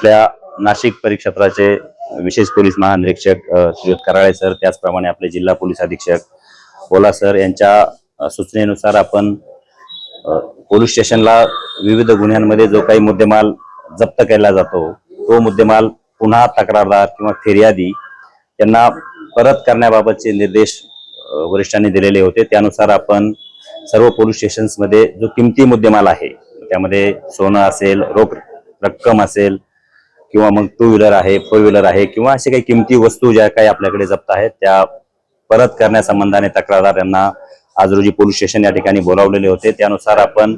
आपल्या नाशिक परिक्षेत्राचे विशेष पोलीस महानिरीक्षक श्रीयुत कराळे सर त्याचप्रमाणे आपले जिल्हा पोलीस अधीक्षक ओला सर यांच्या सूचनेनुसार आपण पोलीस स्टेशनला विविध गुन्ह्यांमध्ये जो काही मुद्देमाल जप्त केला जातो तो मुद्देमाल पुन्हा तक्रारदार किंवा फिर्यादी यांना परत करण्याबाबतचे निर्देश वरिष्ठांनी दिलेले होते. त्यानुसार आपण सर्व पोलीस स्टेशन्समध्ये जो किमती मुद्देमाल आहे त्यामध्ये सोनं असेल रोख रक्कम असेल किंवा मग टू व्हीलर आहे फोर व्हीलर आहे किंवा असे काही किमती वस्तू ज्या काही आपल्याकडे जप्त आहेत त्या परत करण्यासंबंधाने तक्रारदार यांना आज रोजी पोलीस स्टेशन या ठिकाणी बोलावलेले होते. त्यानुसार आपण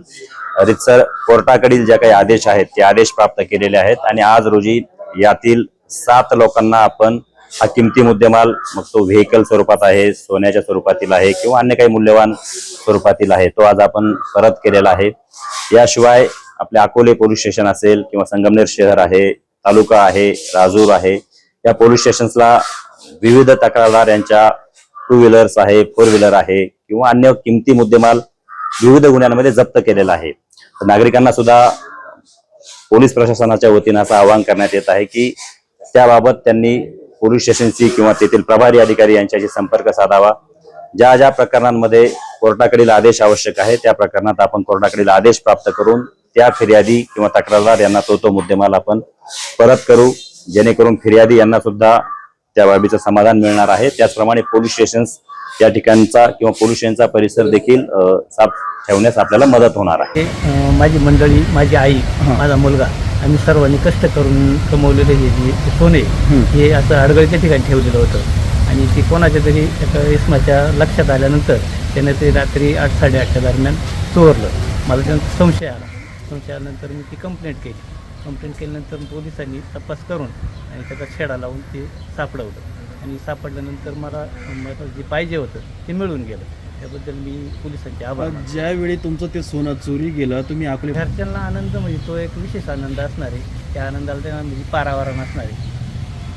रितसर कोर्टाकडील ज्या काही आदेश आहेत ते आदेश प्राप्त केलेले आहेत आणि आज रोजी यातील सात लोकांना आपण हा किमती मुद्देमाल मग तो व्हेकल स्वरूपात आहे सोन्याच्या स्वरूपातील आहे किंवा अन्य काही मूल्यवान स्वरूपातील आहे तो आज आपण परत केलेला आहे. याशिवाय आपले अकोले पोलीस स्टेशन असेल किंवा संगमनेर शहर आहे तालुका आहे राजूर आहे. या पोलीस स्टेशन्सला विविध तक्रारदार यांच्या टू व्हीलर्स आहे फोर व्हीलर आहे किंवा अन्य किमती मुद्देमाल विविध गुन्ह्यांमध्ये जप्त केलेला आहे. तर नागरिकांना सुद्धा पोलीस प्रशासनाच्या वतीनं असं आवाहन करण्यात येत आहे की त्याबाबत त्यांनी पोलीस स्टेशनशी किंवा तेथील प्रभारी अधिकारी यांच्याशी संपर्क साधावा. ज्या ज्या प्रकरणांमध्ये कोर्टाकडील आदेश आवश्यक आहे त्या प्रकरणात आपण कोर्टाकडील आदेश प्राप्त करून त्या फिर्यादी किंवा तक्रारदार यांना तो तो मुद्देमाल आपण परत करू. जेणेकरून फिर्यादी यांना सुद्धा त्या बाबीचं समाधान मिळणार आहे. त्याचप्रमाणे पोलीस स्टेशन्स या ठिकाणचा किंवा पोलीस स्टेशनचा परिसर देखील साफ ठेवण्यास आपल्याला मदत होणार आहे. माझी मंडळी माझी आई माझा मुलगा आम्ही सर्वांनी कष्ट करून कमवलेले हे जे सोने हे असं अडगळीच्या ठिकाणी ठेवलेलं होतं. आणि ते कोणाच्या तरी एका इसमाच्या लक्षात आल्यानंतर त्याने ते रात्री आठ साडेआठच्या दरम्यान चोरलं. मला त्यांचा संशय आला. संशय आल्यानंतर मी ती कंप्लेंट केली. कंप्लेंट केल्यानंतर पोलिसांनी तपास करून आणि त्याचा छेडा लावून ते सापडवलं. आणि सापडल्यानंतर मला मला जे पाहिजे होतं ते मिळून गेलं. त्याबद्दल मी पोलिसांचे आभार. ज्यावेळी तुमचं ते सोनं चोरी गेलं तुम्ही आपले घरच्यांना आनंद म्हणजे तो एक विशेष आनंद असणार. आहे त्या आनंदाला त्यांना म्हणजे पारावारा नसणार आहे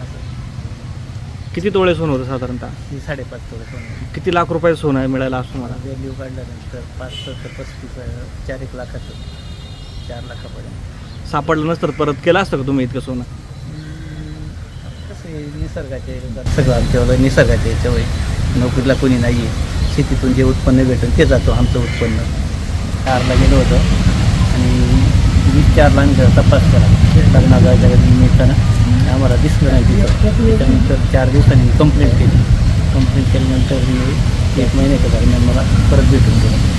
असं. किती तोळे सोनं होतं साधारणतः? ही साडेपाच थोडं सोनं किती लाख रुपये सोनं आहे मिळालं असं मला व्हॅल्यू काढल्यानंतर पाच सत्तर पस्तीस चार एक लाखाचं. चार लाखापर्यंत सापडलं नसतं तर परत केलं असतं का तुम्ही इतकं सोनं? कसं आहे निसर्गाचे सगळं आमच्यावर निसर्गाच्या याच्यावर नोकरीला कोणी नाही आहे शेतीतून जे उत्पन्न भेटेल ते जातो आमचं उत्पन्न. कारला गेलो होतो. आणि वीस चारला आम्ही जरा तपास केला लग्नाला निमित्तानं आम्हाला दिसलं नाही तिथं. त्याच्यानंतर चार दिवसांनी कंप्लेंट केली. कंप्लेंट केल्यानंतर मी एक महिन्याच्या दरम्यान मला परत भेटून गेलं.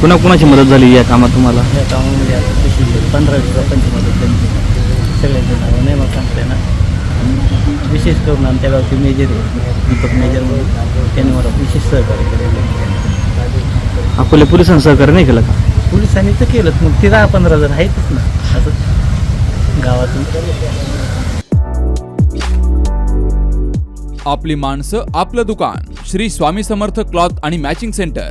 कुणा कुणाची मदत झाली या कामात तुम्हाला? या कामामध्ये आता कशी पंधरा वीस लोकांची मदत झाली सगळ्यांचं नाव नाही मला सांगता आणि विशेष करून आमच्या गावचे मेजर आहे दीपक मेजर म्हणून. त्यांनी मला विशेष सहकार्य केलेलं अकोले पोलिसांनी सहकार्य नाही केलं का? पोलिसांनी तर केलंच. मग ते दहा पंधरा जण आहेतच ना. असं गावातून. आपली माणसं आपलं दुकान. श्री स्वामी समर्थ क्लॉथ आणि मॅचिंग सेंटर.